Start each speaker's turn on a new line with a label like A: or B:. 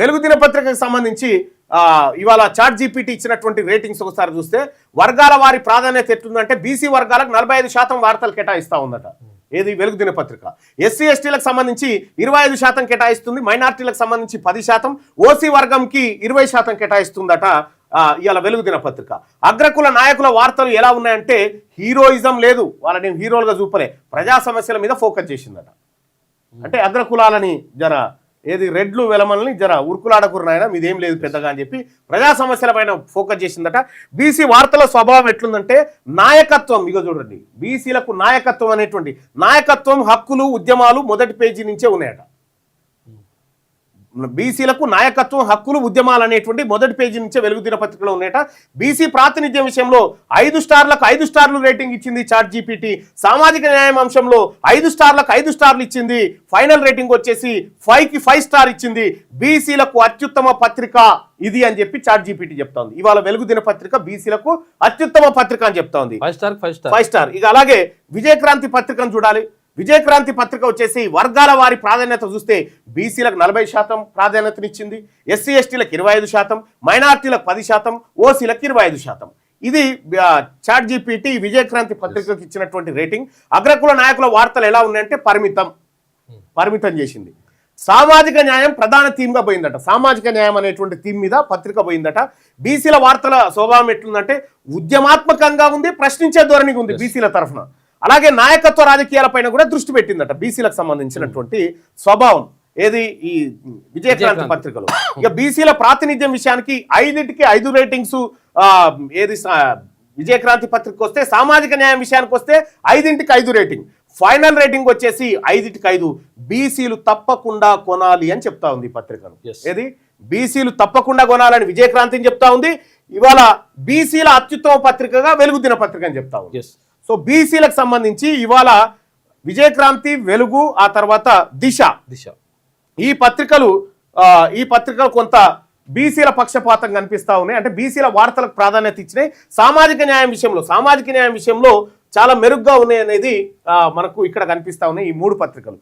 A: వెలుగు దినపత్రికకు సంబంధించి ఇవాళ చాట్ జీపీటీ ఇచ్చినటువంటి రేటింగ్స్ ఒకసారి చూస్తే వర్గాల వారి ప్రాధాన్యత ఎట్లుందంటే బీసీ వర్గాలకు నలభై ఐదు శాతం వార్తలు కేటాయిస్తూ ఉందట. ఏది? వెలుగు దినపత్రిక ఎస్సీ ఎస్టీలకు సంబంధించి ఇరవై ఐదు శాతం కేటాయిస్తుంది మైనార్టీలకు సంబంధించి పది శాతం ఓసీ వర్గంకి ఇరవై శాతం కేటాయిస్తుందట ఇవాళ వెలుగు దినపత్రిక అగ్రకుల నాయకుల వార్తలు ఎలా ఉన్నాయంటే హీరోయిజం లేదు. వాళ్ళని హీరోలుగా చూపలే. ప్రజా సమస్యల మీద ఫోకస్ చేసిందట. అంటే అగ్రకులాలని జర ఏది రెడ్లు వెలమల్ని జర ఉరుకులాడకురు నాయన మీదేం లేదు పెద్దగా అని చెప్పి ప్రజా సమస్యల పైన ఫోకస్ చేసిందట. బీసీ వార్తల స్వభావం ఎట్లుందంటే నాయకత్వం ఇక చూడండి బీసీలకు నాయకత్వం అనేటువంటి నాయకత్వం హక్కులు ఉద్యమాలు మొదటి పేజీ నుంచే ఉన్నాయట. బీసీలకు నాయకత్వం హక్కులు ఉద్యమాలు అనేటువంటి మొదటి పేజీ నుంచే వెలుగు దినపత్రికలో ఉన్నాయట. బీసీ ప్రాతినిధ్యం విషయంలో ఐదు స్టార్లకు ఐదు స్టార్లు రేటింగ్ ఇచ్చింది చాట్ జీపీటీ సామాజిక న్యాయం అంశంలో ఐదు స్టార్లకు ఐదు స్టార్లు ఇచ్చింది. ఫైనల్ రేటింగ్ వచ్చేసి ఫైవ్కి ఫైవ్ స్టార్ ఇచ్చింది. బీసీలకు అత్యుత్తమ పత్రిక ఇది అని చెప్పి చాట్ జీపీటీ చెప్తోంది. ఇవాళ వెలుగు దినపత్రిక బీసీలకు అత్యుత్తమ పత్రిక అని చెప్తోంది.
B: Five star. Five star.
A: ఇక అలాగే విజయక్రాంతి పత్రికను చూడాలి. విజయక్రాంతి పత్రిక వచ్చేసి వర్గాల వారి ప్రాధాన్యత చూస్తే బీసీలకు నలభై శాతం ప్రాధాన్యతనిచ్చింది ఎస్సీ ఎస్టీలకు ఇరవై ఐదు శాతం మైనార్టీలకు పది శాతం ఓసీలకు ఇరవై ఐదు శాతం. ఇది చాట్ జీపీటీ విజయక్రాంతి పత్రికకు ఇచ్చినటువంటి రేటింగ్. అగ్రకుల నాయకుల వార్తలు ఎలా ఉన్నాయంటే పరిమితం పరిమితం చేసింది. సామాజిక న్యాయం ప్రధాన థీమ్గా పోయిందట. సామాజిక న్యాయం అనేటువంటి థీమ్ మీద పత్రిక పోయిందట. బీసీల వార్తల స్వభావం ఎట్లుందంటే ఉద్యమాత్మకంగా ఉంది ప్రశ్నించే ధోరణిగా ఉంది బీసీల తరఫున. అలాగే నాయకత్వ రాజకీయాలపైన కూడా కూడా దృష్టి పెట్టిందట బీసీలకు సంబంధించినటువంటి స్వభావం. ఏది? ఈ విజయక్రాంతి. పత్రికలో. ఇక బీసీల ప్రాతినిధ్యం విషయానికి ఐదింటికి ఐదు రేటింగ్స్ ఏది? విజయక్రాంతి పత్రిక వస్తే సామాజిక న్యాయం విషయానికి వస్తే ఐదింటికి ఐదు రేటింగ్. ఫైనల్ రేటింగ్ వచ్చేసి ఐదింటికి ఐదు. బీసీలు తప్పకుండా కొనాలి అని చెప్తా ఉంది పత్రికను.
B: Yes.
A: ఏది? బీసీలు తప్పకుండా కొనాలని విజయక్రాంతిని చెప్తా ఉంది. ఇవాళ బీసీల అత్యుత్తమ పత్రికగా వెలుగు దిన పత్రిక అని చెప్తా ఉంది. సో బీసీలకు సంబంధించి ఇవాళ విజయక్రాంతి వెలుగు ఆ తర్వాత దిశ.
B: దిశ.
A: ఈ పత్రికలు ఈ పత్రికలు కొంత బీసీల పక్షపాతం కనిపిస్తా ఉన్నాయి. అంటే బీసీల వార్తలకు ప్రాధాన్యత ఇచ్చినాయి. సామాజిక న్యాయం విషయంలో సామాజిక న్యాయం విషయంలో చాలా మెరుగ్గా ఉన్నాయి అనేది మనకు ఇక్కడ కనిపిస్తా ఉన్నాయి ఈ మూడు పత్రికలు.